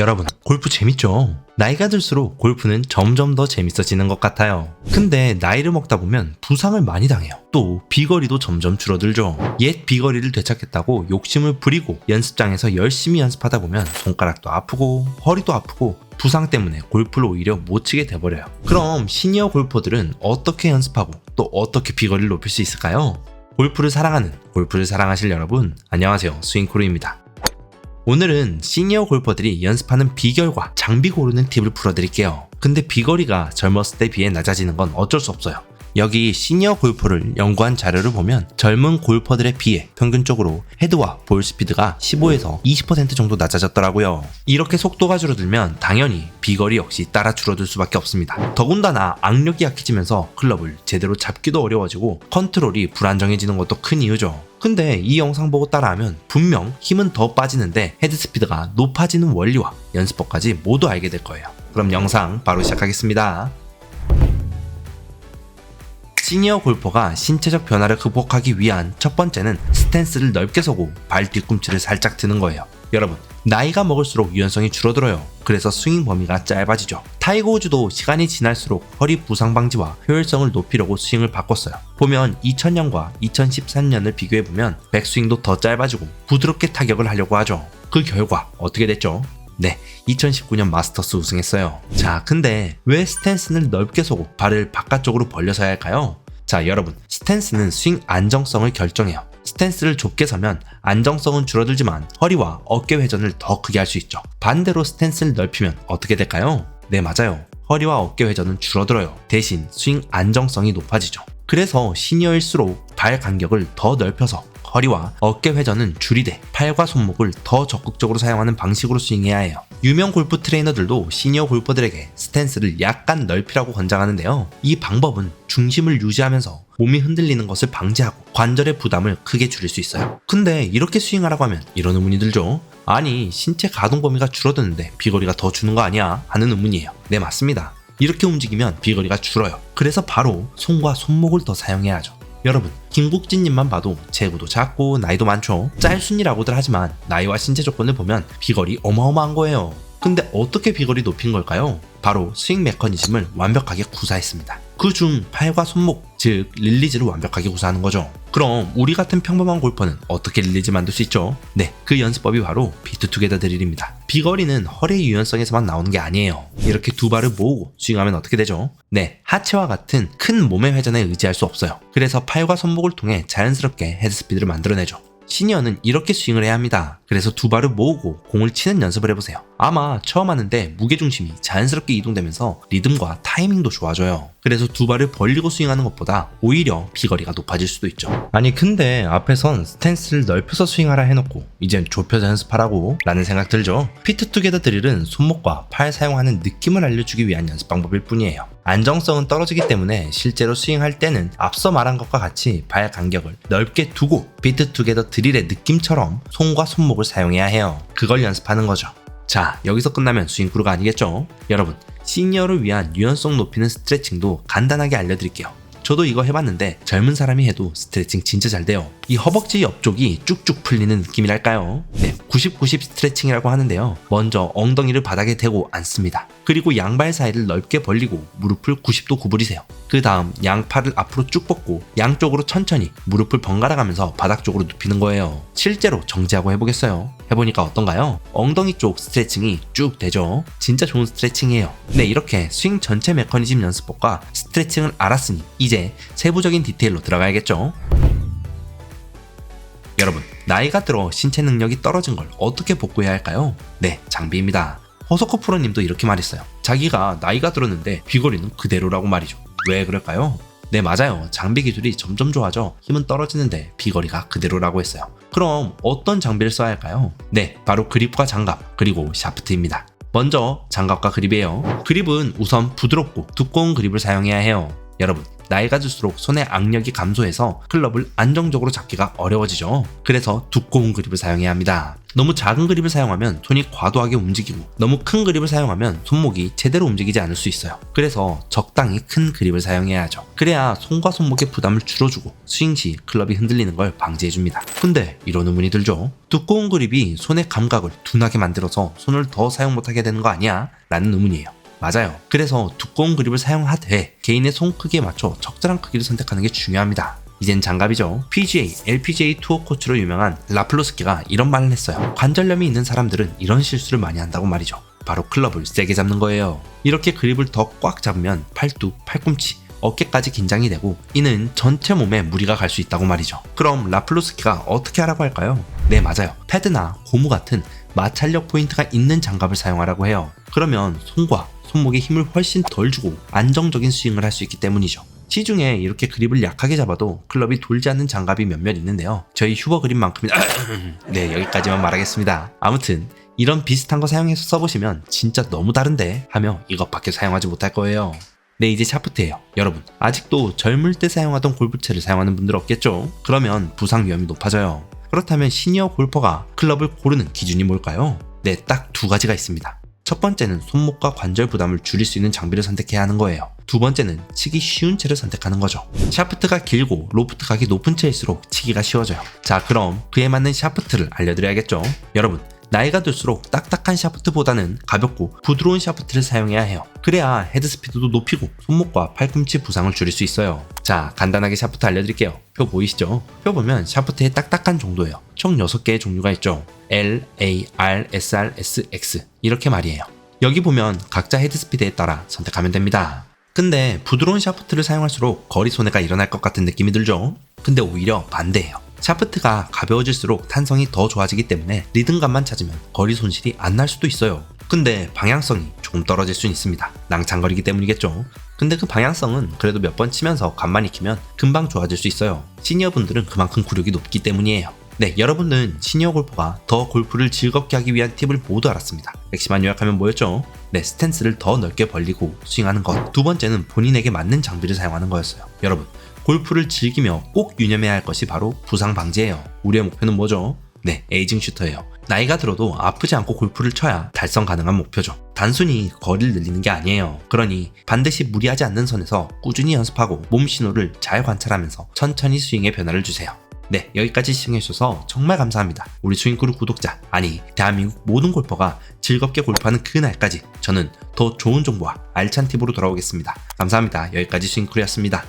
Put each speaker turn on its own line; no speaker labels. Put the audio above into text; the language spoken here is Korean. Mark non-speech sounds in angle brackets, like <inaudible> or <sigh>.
여러분, 골프 재밌죠? 나이가 들수록 골프는 점점 더 재밌어지는 것 같아요. 근데 나이를 먹다 보면 부상을 많이 당해요. 또 비거리도 점점 줄어들죠. 옛 비거리를 되찾겠다고 욕심을 부리고 연습장에서 열심히 연습하다 보면 손가락도 아프고 허리도 아프고 부상 때문에 골프를 오히려 못 치게 돼버려요. 그럼 시니어 골퍼들은 어떻게 연습하고 또 어떻게 비거리를 높일 수 있을까요? 골프를 사랑하는 골프를 사랑하실 여러분, 안녕하세요. 스윙크루입니다. 오늘은 시니어 골퍼들이 연습하는 비결과 장비 고르는 팁을 풀어드릴게요. 근데 비거리가 젊었을 때 비해 낮아지는 건 어쩔 수 없어요. 여기 시니어 골퍼를 연구한 자료를 보면 젊은 골퍼들에 비해 평균적으로 헤드와 볼 스피드가 15에서 20% 정도 낮아졌더라고요. 이렇게 속도가 줄어들면 당연히 비거리 역시 따라 줄어들 수밖에 없습니다. 더군다나 악력이 약해지면서 클럽을 제대로 잡기도 어려워지고 컨트롤이 불안정해지는 것도 큰 이유죠. 근데 이 영상 보고 따라하면 분명 힘은 더 빠지는데 헤드 스피드가 높아지는 원리와 연습법까지 모두 알게 될 거예요. 그럼 영상 바로 시작하겠습니다. 시니어 골퍼가 신체적 변화를 극복하기 위한 첫 번째는 스탠스를 넓게 서고 발 뒤꿈치를 살짝 드는 거예요. 여러분, 나이가 먹을수록 유연성이 줄어들어요. 그래서 스윙 범위가 짧아지죠. 타이거 우즈도 시간이 지날수록 허리 부상 방지와 효율성을 높이려고 스윙을 바꿨어요. 보면 2000년과 2013년을 비교해 보면 백스윙도 더 짧아지고 부드럽게 타격을 하려고 하죠. 그 결과 어떻게 됐죠? 네, 2019년 마스터스 우승했어요. 자, 근데 왜 스탠스를 넓게 서고 발을 바깥쪽으로 벌려서야 할까요? 자, 여러분, 스탠스는 스윙 안정성을 결정해요. 스탠스를 좁게 서면 안정성은 줄어들지만 허리와 어깨 회전을 더 크게 할 수 있죠. 반대로 스탠스를 넓히면 어떻게 될까요? 네, 맞아요. 허리와 어깨 회전은 줄어들어요. 대신 스윙 안정성이 높아지죠. 그래서 시니어일수록 발 간격을 더 넓혀서 허리와 어깨 회전은 줄이되 팔과 손목을 더 적극적으로 사용하는 방식으로 스윙해야 해요. 유명 골프 트레이너들도 시니어 골퍼들에게 스탠스를 약간 넓히라고 권장하는데요. 이 방법은 중심을 유지하면서 몸이 흔들리는 것을 방지하고 관절의 부담을 크게 줄일 수 있어요. 근데 이렇게 스윙하라고 하면 이런 의문이 들죠. 아니, 신체 가동 범위가 줄어드는데 비거리가 더 주는 거 아니야? 하는 의문이에요. 네, 맞습니다. 이렇게 움직이면 비거리가 줄어요. 그래서 바로 손과 손목을 더 사용해야 하죠. 여러분, 김국진님만 봐도 체구도 작고 나이도 많죠. 짤순이라고들 하지만 나이와 신체 조건을 보면 비거리 어마어마한 거예요. 근데 어떻게 비거리 높인 걸까요? 바로 스윙 메커니즘을 완벽하게 구사했습니다. 그 중 팔과 손목, 즉 릴리즈를 완벽하게 구사하는 거죠. 그럼 우리 같은 평범한 골퍼는 어떻게 릴리즈 만들 수 있죠? 네, 그 연습법이 바로 비트 투게더 드릴입니다. 비거리는 허리 유연성에서만 나오는 게 아니에요. 이렇게 두 발을 모으고 스윙하면 어떻게 되죠? 네, 하체와 같은 큰 몸의 회전에 의지할 수 없어요. 그래서 팔과 손목을 통해 자연스럽게 헤드 스피드를 만들어내죠. 시니어는 이렇게 스윙을 해야 합니다. 그래서 두 발을 모으고 공을 치는 연습을 해보세요. 아마 처음 하는데 무게중심이 자연스럽게 이동되면서 리듬과 타이밍도 좋아져요. 그래서 두 발을 벌리고 스윙하는 것보다 오히려 비거리가 높아질 수도 있죠. 아니 근데 앞에선 스탠스를 넓혀서 스윙하라 해놓고 이젠 좁혀서 연습하라고 라는 생각 들죠? 피트 투게더 드릴은 손목과 팔 사용하는 느낌을 알려주기 위한 연습 방법일 뿐이에요. 안정성은 떨어지기 때문에 실제로 스윙할 때는 앞서 말한 것과 같이 발 간격을 넓게 두고 비트 투게더 드릴의 느낌처럼 손과 손목을 사용해야 해요. 그걸 연습하는 거죠. 자, 여기서 끝나면 스윙크루가 아니겠죠? 여러분, 시니어를 위한 유연성 높이는 스트레칭도 간단하게 알려드릴게요. 저도 이거 해봤는데 젊은 사람이 해도 스트레칭 진짜 잘 돼요. 이 허벅지 옆쪽이 쭉쭉 풀리는 느낌이랄까요? 네, 90-90 스트레칭이라고 하는데요. 먼저 엉덩이를 바닥에 대고 앉습니다. 그리고 양발 사이를 넓게 벌리고 무릎을 90도 구부리세요. 그 다음 양팔을 앞으로 쭉 뻗고 양쪽으로 천천히 무릎을 번갈아 가면서 바닥 쪽으로 눕히는 거예요. 실제로 정지하고 해보겠어요. 해보니까 어떤가요? 엉덩이 쪽 스트레칭이 쭉 되죠? 진짜 좋은 스트레칭이에요. 네, 이렇게 스윙 전체 메커니즘 연습법과 스트레칭을 알았으니 이제 세부적인 디테일로 들어가야겠죠? 여러분, 나이가 들어 신체 능력이 떨어진 걸 어떻게 복구해야 할까요? 네, 장비입니다. 허석호 프로님도 이렇게 말했어요. 자기가 나이가 들었는데 비거리는 그대로라고 말이죠. 왜 그럴까요? 네, 맞아요. 장비 기술이 점점 좋아져 힘은 떨어지는데 비거리가 그대로라고 했어요. 그럼 어떤 장비를 써야 할까요? 네, 바로 그립과 장갑, 그리고 샤프트입니다. 먼저 장갑과 그립이에요. 그립은 우선 부드럽고 두꺼운 그립을 사용해야 해요. 여러분, 나이가 들수록 손의 악력이 감소해서 클럽을 안정적으로 잡기가 어려워지죠. 그래서 두꺼운 그립을 사용해야 합니다. 너무 작은 그립을 사용하면 손이 과도하게 움직이고 너무 큰 그립을 사용하면 손목이 제대로 움직이지 않을 수 있어요. 그래서 적당히 큰 그립을 사용해야 하죠. 그래야 손과 손목의 부담을 줄여주고 스윙 시 클럽이 흔들리는 걸 방지해줍니다. 근데 이런 의문이 들죠. 두꺼운 그립이 손의 감각을 둔하게 만들어서 손을 더 사용 못하게 되는 거 아니야? 라는 의문이에요. 맞아요. 그래서 두꺼운 그립을 사용하되 개인의 손 크기에 맞춰 적절한 크기를 선택하는 게 중요합니다. 이젠 장갑이죠. PGA, LPGA 투어 코치로 유명한 라플로스키가 이런 말을 했어요. 관절염이 있는 사람들은 이런 실수를 많이 한다고 말이죠. 바로 클럽을 세게 잡는 거예요. 이렇게 그립을 더 꽉 잡으면 팔뚝, 팔꿈치, 어깨까지 긴장이 되고 이는 전체 몸에 무리가 갈 수 있다고 말이죠. 그럼 라플로스키가 어떻게 하라고 할까요? 네, 맞아요. 패드나 고무 같은 마찰력 포인트가 있는 장갑을 사용하라고 해요. 그러면 손과 손목에 힘을 훨씬 덜 주고 안정적인 스윙을 할 수 있기 때문이죠. 시중에 이렇게 그립을 약하게 잡아도 클럽이 돌지 않는 장갑이 몇몇 있는데요. 저희 휴버 그립만큼은 <coughs> 네 여기까지만 말하겠습니다. 아무튼 이런 비슷한 거 사용해서 써보시면 진짜 너무 다른데 하며 이것밖에 사용하지 못할 거예요. 네 이제 샤프트예요. 여러분 아직도 젊을 때 사용하던 골프채를 사용하는 분들 없겠죠? 그러면 부상 위험이 높아져요. 그렇다면 시니어 골퍼가 클럽을 고르는 기준이 뭘까요? 네 딱 두 가지가 있습니다. 첫 번째는 손목과 관절 부담을 줄일 수 있는 장비를 선택해야 하는 거예요. 두 번째는 치기 쉬운 채를 선택하는 거죠. 샤프트가 길고 로프트 각이 높은 채일수록 치기가 쉬워져요. 자, 그럼 그에 맞는 샤프트를 알려드려야겠죠. 여러분, 나이가 들수록 딱딱한 샤프트보다는 가볍고 부드러운 샤프트를 사용해야 해요. 그래야 헤드 스피드도 높이고 손목과 팔꿈치 부상을 줄일 수 있어요. 자, 간단하게 샤프트 알려드릴게요. 표 보이시죠? 표 보면 샤프트의 딱딱한 정도예요. 총 6개의 종류가 있죠. L, A, R, S, R, S, X 이렇게 말이에요. 여기 보면 각자 헤드 스피드에 따라 선택하면 됩니다. 근데 부드러운 샤프트를 사용할수록 거리 손해가 일어날 것 같은 느낌이 들죠? 근데 오히려 반대예요. 샤프트가 가벼워질수록 탄성이 더 좋아지기 때문에 리듬감만 찾으면 거리 손실이 안 날 수도 있어요. 근데 방향성이 조금 떨어질 수 있습니다. 낭창거리기 때문이겠죠. 근데 그 방향성은 그래도 몇 번 치면서 간만 익히면 금방 좋아질 수 있어요. 시니어분들은 그만큼 구력이 높기 때문이에요. 네, 여러분은 시니어 골퍼가 더 골프를 즐겁게 하기 위한 팁을 모두 알았습니다. 맥시만 요약하면 뭐였죠? 네, 스탠스를 더 넓게 벌리고 스윙하는 것. 두 번째는 본인에게 맞는 장비를 사용하는 거였어요. 여러분, 골프를 즐기며 꼭 유념해야 할 것이 바로 부상 방지예요. 우리의 목표는 뭐죠? 네, 에이징 슈터예요. 나이가 들어도 아프지 않고 골프를 쳐야 달성 가능한 목표죠. 단순히 거리를 늘리는 게 아니에요. 그러니 반드시 무리하지 않는 선에서 꾸준히 연습하고 몸 신호를 잘 관찰하면서 천천히 스윙에 변화를 주세요. 네, 여기까지 시청해주셔서 정말 감사합니다. 우리 스윙크루 구독자, 아니, 대한민국 모든 골퍼가 즐겁게 골프하는 그날까지 저는 더 좋은 정보와 알찬 팁으로 돌아오겠습니다. 감사합니다. 여기까지 스윙크루였습니다.